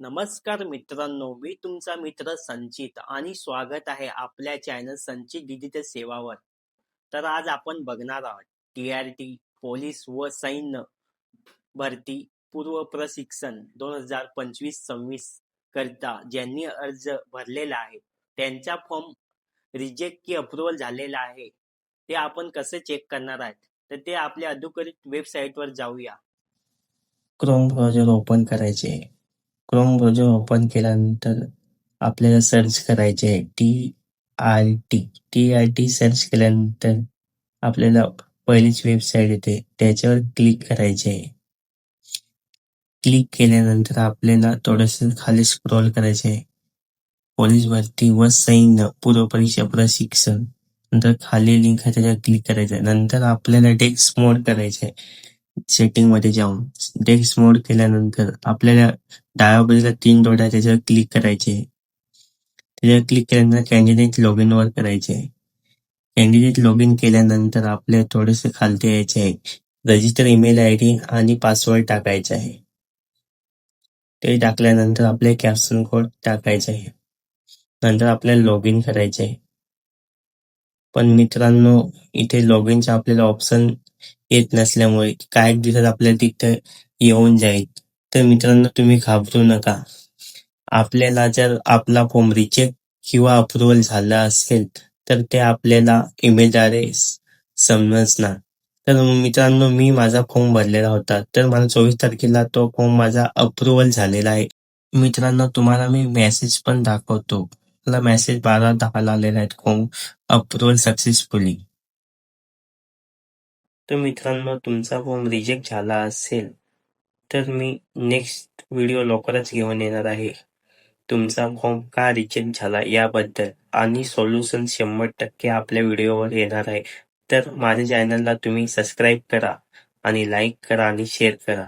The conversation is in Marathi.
नमस्कार मित्रांनो मी तुमचा मित्र संचित आणि स्वागत आहे आपल्या चॅनल संचित डिजिटल सेवावर. तर आज आपण बघणार आहोत टी आर टी पोलीस व सैन्य भरती पूर्व प्रशिक्षण दोन हजार पंचवीस सव्वीस करता ज्यांनी अर्ज भरलेला आहे त्यांचा फॉर्म रिजेक्ट की अप्रुव्हल झालेला आहे ते आपण कसे चेक करणार आहेत तर ते आपल्या अधिकृत वेबसाईटवर जाऊया. क्रोम ब्राउझर ओपन करायचे क्रोम ब्राउझर ओपन केल्यानंतर आपल्याला सर्च करायचे आहे T R T T R T search केल्यानंतर आपल्याला पहिलीच वेबसाईट येते. त्याच्यावर क्लिक करायचे आहे. क्लिक केल्यानंतर आपल्याला थोडस खाली स्क्रोल करायचे आहे. पोलीस भरती व सैन्य पूर्व परीक्षा प्रशिक्षण. नंतर खाली लिंक आहे त्याच्यावर क्लिक करायचं आहे. नंतर आपल्याला डेस्क मोड करायचे आहे. सेटिंगमध्ये जाऊन. डेस्क मोड केल्यानंतर आपल्याला डाव्या बाजूला तीन डॉट आहे त्याच्यावर क्लिक करायचे. त्याच्यावर क्लिक केल्यानंतर कॅन्डिडेट लॉग इन वर करायचे. कॅन्डिडेट लॉग इन केल्यानंतर आपले थोडेसे खालते यायचे आहे. रजिस्टर ईमेल आय डी आणि पासवर्ड टाकायचा आहे. ते टाकल्यानंतर आपले कॅप्शन कोड टाकायचे आहे. नंतर आपल्याला लॉग इन करायचे आहे. पण मित्रांनो इथे लॉग इनचा आपल्याला ऑप्शन येत नसल्यामुळे काय दिवसात आपल्याला तिथे येऊन जाईल. तर मित्रांनो तुम्ही घाबरू नका. आपल्याला जर आपला फॉर्म रिजेक्ट किंवा अप्रुव्हल झाला असेल तर ते आपल्याला ईमेलद्वारे समजणार. तर मित्रांनो मी माझा फॉर्म भरलेला होता. तर मला चोवीस तारखेला तो फॉर्म माझा अप्रुव्हल झालेला आहे. मित्रांनो तुम्हाला मी मेसेज पण दाखवतो. मला मेसेज बारा दहाला आलेला आहे फॉर्म अप्रुव्हल सक्सेसफुली तर मित्रांनो तुमचा फॉर्म रिजेक्ट झाला असेल तर मी नेक्स्ट व्हिडिओ लवकरच घेऊन येणार आहे. तुमचा फॉर्म का रिजेक्ट झाला याबद्दल आणि सोल्युशन शंभर टक्के आपल्या व्हिडिओवर येणार आहे. तर माझ्या चॅनलला तुम्ही सबस्क्राईब करा आणि लाईक करा आणि शेअर करा.